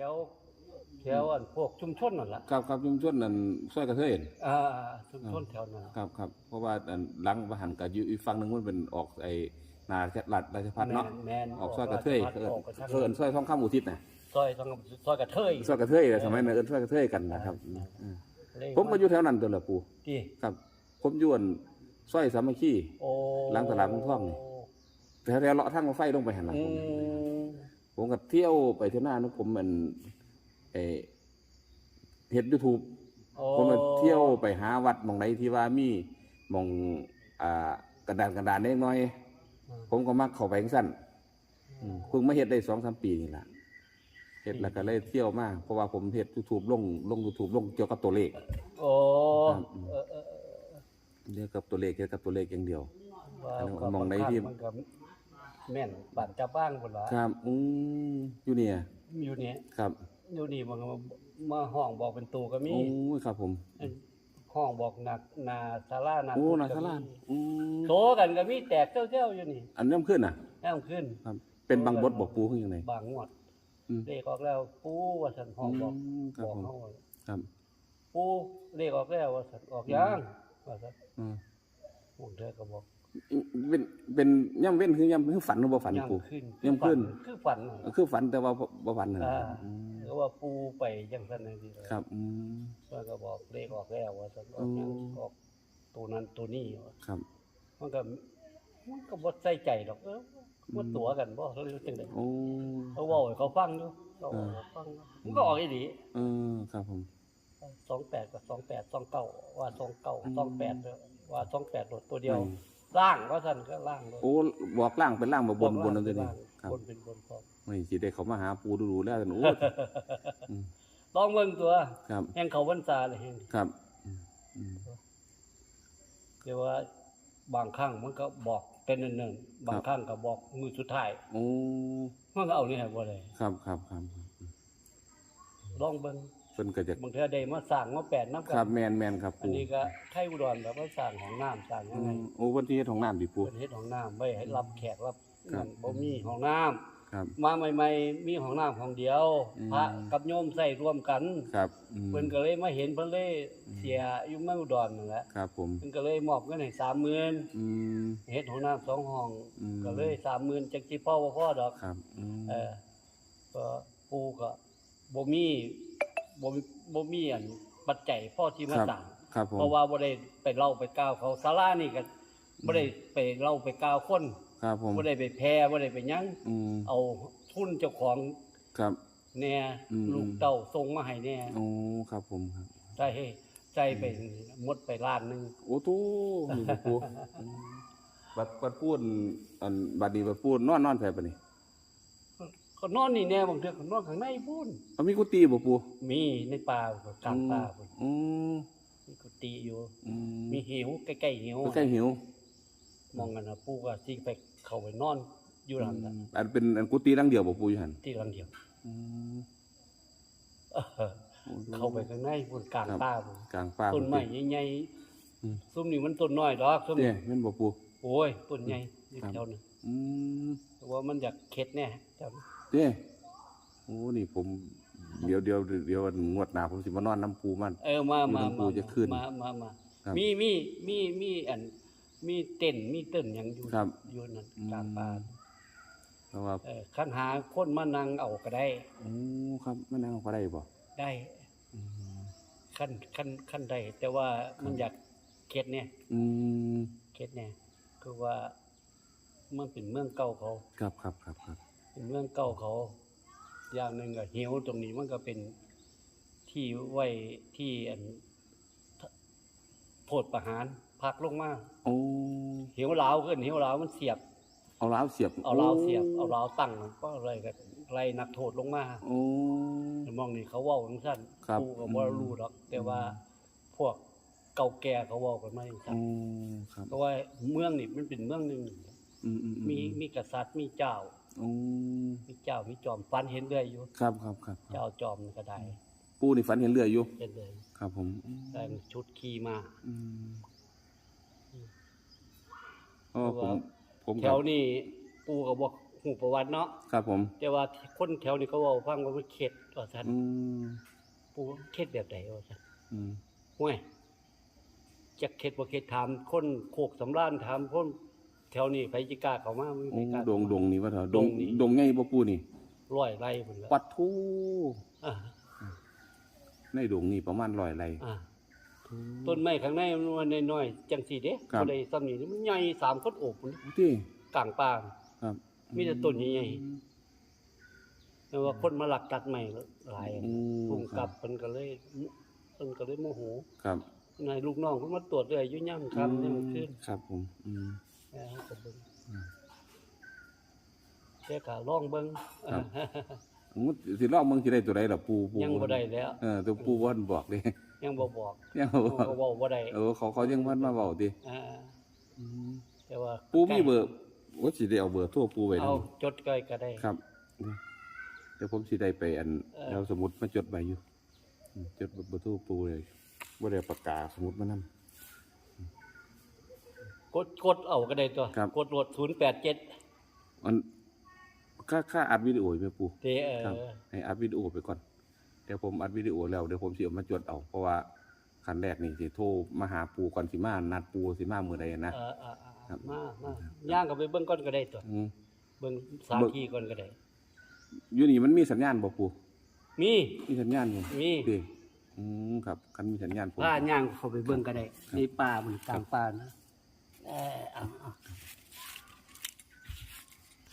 ถวแถวอันพวกชุมชนนั่นล่ะครับครับชุมชนนั่นซอยกระเทยนอ่าชุมชนแถวนั้นครับครับเพราะว่าอันหลังประหันกับอยู่อีกฝั่งหนึงมันเป็นออกไอ้นาหลัดราชพัฒน์เนาะแม่นออกซอยกระเทยออกเอิ้นออกกระทางเอิ้นซอยท้องข้ามอุทิศน่ะซอยทางซอยกระเทยซอยกระเทยน่ะสมัยนั้นเอิ้นซอยกระเทยกันนะครับอืมเลยผมก็อยู่แถวนั้นตัวละปู่ที่ครับ ผมอยู่อันซอยสามัคคีโอ้หลังตลาดเมืองทองนี่แถวๆเลาะทางรถไฟลงไปหันหลังอืผมม ผมก็เที่ยวไปเที่ยวหน้านะผมมันเออเฮ็ดยูทูบโอ้ผมก็เที่ยวไปหาวัดหมองไหนที่ว่ามีหมองอ่ากระดานกระดานเล็กน้อย ผมก็มักเข้าไปจังสั้นอืมเพิ่งมาเฮ็ดได้สองสามปีนี่แหละเฮ็ดแล้วก็เลยเที่ยวมาเพราะว่าผมเฮ็ดยูทูบลงลงยูทูบลงเกี่ยวกับตัวเลขโอ้ครับเออเออเออเกี่ยวกับตัวเลขเกี่ยวกับตัวเลขอย่างเดียวว่าอันนั้นก็มองในที่มันก็ แม่นปั่นจะบ้างพุ่นล่ะครับอืมอยู่เนี่ยอยู่นี่ครับอยู่นี่มันก็มาห้องบอกเป็นตูก็มีโอ้ยครับผม ห้องบอกหนักนาศาลานาโอ้พุทธนาก็คามีราชอืมโตกันก็มีแตกเจ้าๆอยู่นี่อันนี้มันขึ้นอะแอ้มขึ้น ครับ เป็นบางบทบอกปูขึ้นยังไง บางงวดอืมเลขออกแล้วปูว่าสันห้องบอกอืมครับบอกผม เฮาว่าครับ ปูเลขออกแล้วว่าสันออกยังว่าสันอืมผม เธอก็บอกเป็นเป็นย่ำเว้นคือย่ำคือฝันหรือบ่ฝันปูย่ำขึ้นย่ำขึ้นคือฝันน่ะคือฝันแต่ว่าบ่บ่ฝันนะอ่าอืมหรือว่าปูไปจังซั่นจังซี่เลยครับอืมมันก็บอกเลขออกแล้วว่าสันออกยังอืมออกตัวนั้นตัวนี้ว่าครับมันก็มันก็บ่ใส่ใจหรอกเออบ่ตัวกันบ่หรือจังได๋โอ้เขาเว้าให้เขาฟังอยู่เขาเว้าให้เขาฟังอยู่มันก็ออกอีหลีเออครับผม28กับ28 29ว่า29อืม28เด้อ ว่า28โดดตัวเดียวอืมล่างว่าซั่นก็ล่างเลยโอ้บอกล่างเป็นล่างบ่บนบนนั่นเป็ตัวนี้ล่างครับบนเป็นบนพร้อมไม่สิได้เขามาหาปูดูๆแล้วกันโอ้อืมลองเบิ่งตัวครับแห่งเขาพรรษาเลยแห่งครับอืมอืมเรียกว่าบางครั้งมันก็บอกเป็นเนิ่นๆบางครั้งก็บอกมือสุดท้ายโอ้มันก็เอานี่ให้บ่ได้ครับครับครับลองเบิ่งเพิ่นก็จะบางเทื่อได้มาสร้างมาแปดนำกัครับแมนแมนครับอันปูนี้ก็ไทยอุดรแบบว่าสร้างของน้ำสร้างอืยังไงมโอ้วันที่เฮ็ดของน้ำดิปู เป็นเฮ็ดของน้ำไว้ให้รับแขกรับครับนั่นบ่มีของน้ำครับมาใหม่ ๆ มีของน้ำของเดียวอืม พระกับโยมใส่ร่วมกันครับอืมเพิ่นก็เลยมาเห็นเพิ่นเลยเสียอยู่เมืองอุดรนั่นแหละครับผมเพิ่นก็เลยมอบเงินให้30,000อืม เฮ็ดของน้ำสองห้อง อืม ก็เลย30,000จักสิพอบ่พอดอก ครับอืมเออก็ปู่ก็บ่มี บ่มีบ่มีอันปัจจัยพอที่มาครับสร้างครับผมเพราะว่าบ่ได้ไปเล่าไปกล่าวเขาศาลานี่ก็บ่ได้ไปเล่าไปกล่าวคนครับผมบ่ได้ไปแพ้บ่ได้ไปหยังอืมเอาทุนเจ้าของครับแหน่อืม ลูกเต้าส่งมาให้แหน่โอ้ครับผมครับใช่ให้ใจไปหมดไปล้านหนึงโอ้ตู้นี่บ่ปูอืมบัดบัดพูดอันบัดนี้บัดพูดนอนนอนแท้ปะนี่ ก็นอนนี่แน่บางเทื่อก็นอนข้างในพุ่นเอามีกุฏิบ่ปูมีในป่ากลางป่าพุ่นอืมมีกุฏิอยู่ อืมมีหิวใกล้ๆหิวใกล้ๆหิวมองกันนะปู่ก็สิไปเข้าไปนอนอยู่นั่นน่ะอันเป็นอันกุฏิหลังเดียวบ่ปูอยู่หั่นที่หลังเดียวอืมเออเข้าไปข้างในพุ่นกลางครับป่าพุ่นกลางป่าต้นไม้ใหญ่อืมๆซุ่มนี่มันต้นน้อยดอกซุ่มเด้นี่แม่นบ่ปู โอ้ยต้นใหญ่นี่ครับเจ้านี่อืมแต่ว่ามันอยากเข็ดแน่เจ้านี่ เด้โอ้นี่ผม เดี๋ยวเดี๋ยวเดี๋ยวงวดหน้าผมสิมานอนน้ำปูมัน เออมามาหลวงปู่มาจะขึ้นมามามาครับ มีมีมีมีอัน มีเต้นมีเต้นหยังอยู่ครับ อยู่นั่นอืมกลางป่าเพราะว่าเออคันหาคนมานั่งเอาก็ได้ โอ้ครับแม่นางเขาได้บ่ได้อืมขั้นขั้นขั้นใดแต่ว่ามันอยากเข็ดเนี่ยอืมเข็ดเนี่ยคือว่ามันเป็นเมืองเก่าเขา ครับครับครับครับ เป็นเมืองเก่าเขา อย่างหนึ่งก็เหี่ยวตรงนี้มันก็เป็นที่ไว้ที่อันโพดประหารพักลงมาโอ้เหี่ยวหลาวขึ้นเหี่ยวหลาวมันเสียบ เอาล้าวเสียบเอาหลาวเสียบโเอาหลาวตั้งก็อะไรก็ไล่นักโทษลงมาโอ้ มองนี่เขาเว้าจังซั่นครับ กูก็บ่รู้หรอก แต่ว่าพวกเก่าแก่เขาเว้ากันมาจังซั่นโอ้ครับเพราะว่าเมืองนี่มันเป็นเมืองหนึงอืมอืมอืมีมีกษัตริย์มีเจ้า โอ้มีเจ้ามีจอมฟันเห็นเรื่อยอยู่ครับครับครับครับเจ้าจอมนี่ก็ได้ปูนี่ฝันเห็นเรืออยู่ เห็นเลยครับ ผมอืมแต่งชุดขี่มาอืมอ๋อผมผมแถวนี้ปู่ก็บอกหูประวัติเนาะครับผมแต่ว่าคนแถวนี้เขาเว้าฟังว่ามันเข็ดว่าซั่นอืมปูเข็ดแบบใดว่าซั่นอืม ห้วยจักเข็ดบ่เข็ดถามคนโคกสำราญถามคน แถวนี้ไผสิกล้าเข้ามามีโอ้ไผกล้า ดงดงนี่ว่าเถอะดดงงนี่ ดงไงบ่ปูนี่ ร้อยไร่พุ่นละปัดทูอ่าในดงนี่ประมาณร้อยไร่อ่าต้นไม้ข้างในมันน้อยๆจังซี่เด้ครับ บ่ได้ซ้ำนี่มันใหญ่สามคนโอบพุ่นที่กลางป่า ครับมีแต่ต้นใหญ่ แต่ว่าคนมาหลักตัดใหม่หลายอืมภูมิกับเพิ่นก็เลยเพิ่นก็เลยโมโหครับนายลูกน้องเพิ่นมาตรวจเรื่อยอยู่ย่ํค่ำย่ํคืนครับผมอืม เออก็เบิ่งอืม แต่ก็ลองเบิ่งครับมุดสิลองเบิ่งสิได้ตัวใดล่ะปูปูยังบ่ได้แล้ว เออตัวปูบ่ทันบอกเด้ยังบ่บอกยังบ่บอกก็เว้าบ่ได้เออเขาเขายังพันมาเว้าติอ่าแต่ว่าปูมีเบอร์ว่าสิได้เอาเบอร์โทรปูไว้เอานำจดก้อยก็ได้ ครับนี่เดี๋ยวผมสิได้ไปอันเออ เอาสมุดมาจดไว้อยู่อืมจดเบอร์โทรปูเลยบ่ได้เอาปากกาสมุดมานำ กดกดเอาก็ได้ตัว ครับ กดโหลด087อันค่าค่าอัดวิดีโอไหมปูเด้เอครับอให้อัดวิดีโอไปก่อนเดี๋ยวผมอัดวิดีโอแล้วเดี๋ยวผมสิเอามาจดเอาเพราะว่าขั้นแรกนี่สิโทรมาหาปูก่อนสิมานัดปูสิมามื้อใดนะ เออเออเออครับ มามาย่างก็ไปเบิ่งก่อนก็ได้ตัว อืม เบิ่งสถานเบิ่ง ที่ก่อนก็ได้ อยู่นี่มันมีสัญญาณบ่ปูมี มีสัญญาณอยู่มีดิอืมครับคันมีสัญญาณผมพาย่างเข้าไปเบิ่งก็ได้ในป่ามันกลางป่านะ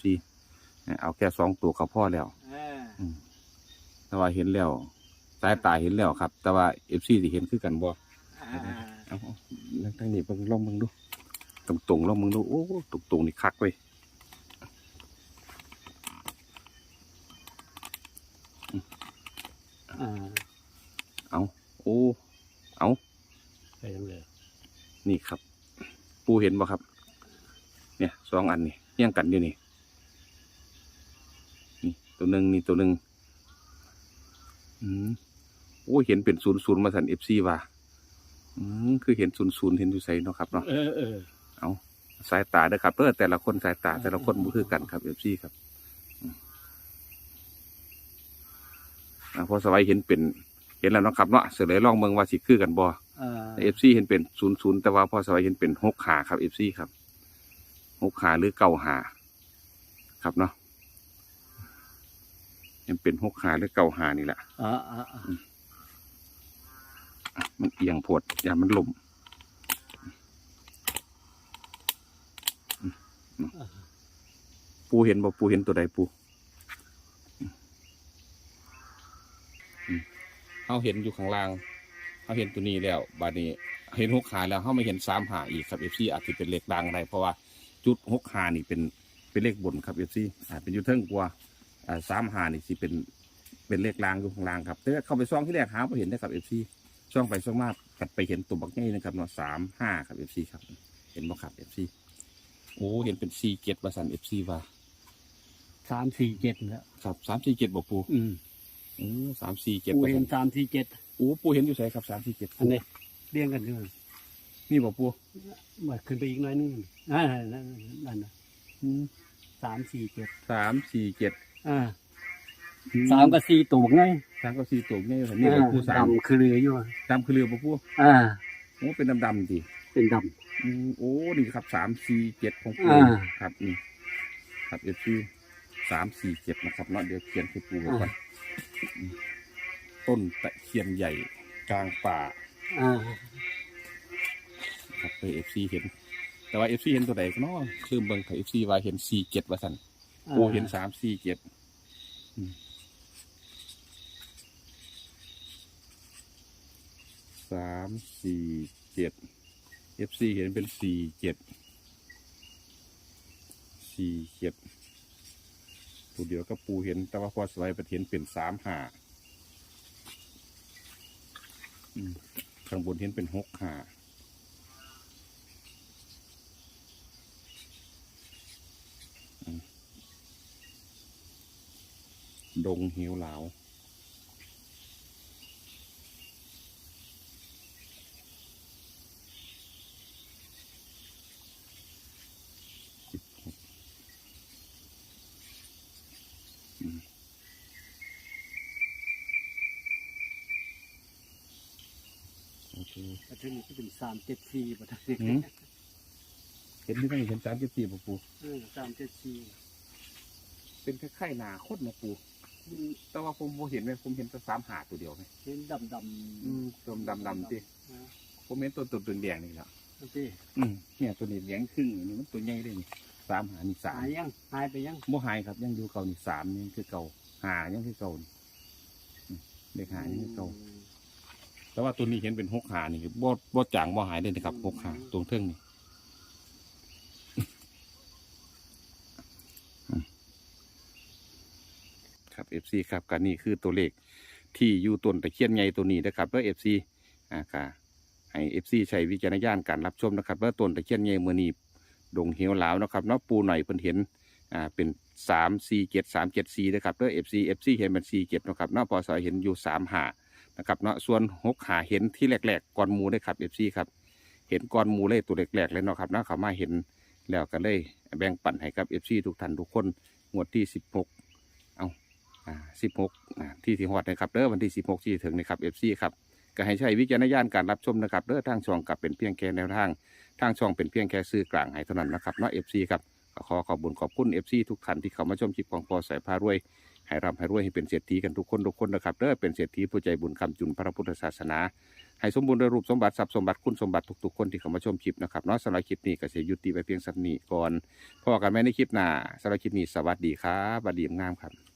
สิเอาแค่สองตัวก็พอแล้วเอออืมแต่ว่าเห็นแล้วสายตาเห็นแล้วครับ แต่ว่าเอฟซีสิเห็นคือกันบ่อ่าเอาเอานั่งทางนี้เบิ่งลองเบิ่งดูตรงตรงๆลองเบิ่งดูโอ้ตรงตรงๆนี่คักเว้ย อ่า เอาโอ้ เอา ไปจังเลย นี่ครับ ปูเห็นบ่ครับ เนี่ยสองอันนี่เรียงกันอยู่นี่นี่ตัวหนึ่งนี่ตัวหนึ่งอืมโอ้เห็นเป็นศูนย์ศูนย์มาสันเอฟซีว่ะอืมคือเห็นศูนย์ศูนย์เห็นอยู่ใส่เนาะครับเนาะเออเออเอาสายตาเด้อครับเพื่อแต่ละคนสายตาแต่ละคนบ่คือกันครับเอฟซีครับอืมอ่าพอสบายเห็นเป็น เห็นแล้วเนาะครับเนาะเสือเลยลองเมืองว่าสิคือกันบ่เออเอฟซีเห็นเป็นศูนย์ศูนย์แต่ว่าพอสบายเห็นเป็นหกขาครับเอฟซีครับหกขาหรือเก้าหาครับเนาะเห็นเป็นหกขาหรือเก้าหานี่แหละอ่าอ่าอ่าอะมันเอียงโพดอย่ามันล่มอืมอืมปูเห็นบ่ปูเห็นตัวใดปูอืม เขาเห็นอยู่ข้างล่างเขาเห็นตัวนี้แล้วบาดนี้เห็นหกขาแล้วเขาไม่เห็นสามหาอีกครับเอฟซีอาจจะเป็นเลขดังอะไรเพราะว่าจุดหกหานี่เป็นเป็นเลขบนครับเอฟซีอาจเป็นอยูเทิงกว่าอ่าสามหานี่สิเป็นเป็นเลขลางอยู่ข้างล่างครับแต่เข้าไปซ่องที่แรกหาไ่เห็นนะครับเอฟซีซ่องไปซ่องมากัดไปเห็นตัวบักนี่นะครับเนาะสามห้าครับเอฟซีครับ เห็นบ่ครับเอฟซีโอ้เห็นเป็นสี่เจ็ดประสันเอฟซีว่าสามสี่เจ็ดแล้วครับสามสี่เจ็ดบอกปูอืม อืมสามสี่เจ็ดปูประเห็สันนสามสี่เจ็ดโอ้ปูเห็นอยู่ใส่ครับสามสี่เจ็ดอันนี้เรียงกันอยู่นี่บอกปูมาขึ้นไปอีกหน้อยนึงอ่านั่นนั่นน่ะอืมสามสี่เจ็ดสามสี่เจ็ดอ่าสามกับสี่ตัวไงสามก็สี่ตัวนี่ครับนี่บอกปูสามดำคือเรืออยู่ดำคือเรือบอกปูอ่าโอ้เป็นดำดำๆสิเป็นดอืมโอ้นี่ครับสามสี่เจ็ดของปูอ่าครับนี่ครับเอฟซีสามสี่เจ็ดนะครับเนาะเดี๋ยวเขียนให้ปูไว้ก่อนอืม ต้นตะเคียนใหญ่กลางป่าำอ่าครับไปเอฟซีเห็น แต่ว่าเอฟซีเห็นตัวไหนเนาะคือเบิ่งกับเอฟซีว่าเห็นสี่เจ็ดว่าสันปูเห็นสามสี่เจ็ดอืมสามสี่เจ็ดเอฟซีเห็นเป็นสี่เจ็ดสี่เจ็ด ตัวเดียวก็ปูเห็น แต่ว่าพอสไลด์ไปเห็นเป็นสามหาข้างบนเห็นเป็นหกหาดงหิวเหลา วแต่ทีนี้ก็เป็นสามเจ็ดสี่บ่ได้หืมเห็นที่ตั้งเห็นสามเจ็ดสี่ปูเออสามเจ็ดสี่เป็นคล้ายๆหนาคดนะปูแต่ว่าผมบ่เห็นไหมผมเห็นแต่สามหาตัวเดียวไหมเห็นดำดำอืมตัวดำๆสิอ่าผมเห็นตัวตัวตัวแดงนี่แหละนั่นสิอืมเนี่ยตัวนี้เหลียงครึ่งนี่มันตัวใหญ่เลยนี่สามหานี่สามหายยังหายไปยังโมหายครับ ยังอยู่เก่านี่สามยังคือเก่าหายังคือเก่านี่อืมเลขหายังคือเก่าอืม แต่ว่าตัวนี้เห็นเป็นหกหานี่คือบ่บ่จางบ่หายเลยนะครับหกหาตรงเทิงนี่ครับเอฟซีครับการนี่คือตัวเลขที่อยู่ต้นตะเคียนใหญ่ตัวนี้นะครับเพื่อเอฟซีอ่าค่ะให้เอฟซีใช้วิจารณญาณการรับชมนะครับเพื่อต้นตะเคียนใหญ่เมื่อนี้ดงเหวหลาวนะครับเนาะปูหน่อยเพิ่นเห็นอ่าเป็นสามสี่เจ็ดสามเจ็ดสี่นะครับเพื่อเอฟซีเอฟซีเห็นเป็นสี่เจ็ดนะครับเนาะพอสอยเห็นอยู่สามหา นะครับเนาะส่วนหกหาเห็นที่แรกๆก่อนหมูได้ครับเอฟซีครับเห็นก่อนมูเลยตัวแรกๆเลยเนาะครับเนาะเขามาเห็นแล้วก็เลยแบ่งปันให้กับเอฟซีทุกท่านทุกคนงวดที่สิบหกเอาอ่าสิบหกอ่าที่ที่ฮอดนะครับเด้อวันที่สิบหกที่ถึงนะครับเอฟซีครับก็ให้ใช้วิจารณญาณการรับชมนะครับเด้อทางช่องกับเป็นเพียงแค่แนวทางทางช่องเป็นเพียงแค่ซื้อกลางให้เท่านั้นนะครับเนาะเอฟซีครับขอขอบคุญขอบคุณเอฟซีทุกท่านที่เข้ามาชมคลิปของพอสายพารวย ให้ร่ำให้รวยให้เป็นเศรษฐีกันทุกคนทุกคนนะครับเด้อเป็นเศรษฐีผู้ใจบุญคำจุนพระพุทธศาสนาให้สมบูรณ์ด้วยรูปสมบัติทรัพย์สมบัติคุณสมบัติทุกๆคนที่เข้ามาชมคลิปนะครับเนาะสำหรับคลิปนี้ก็เสียยุติไปเพียงสักนี้ก่อนพอกันไหมในคลิปหน้าสำหรับคลิปนี้สวัสดีครับบัดดีงามครับ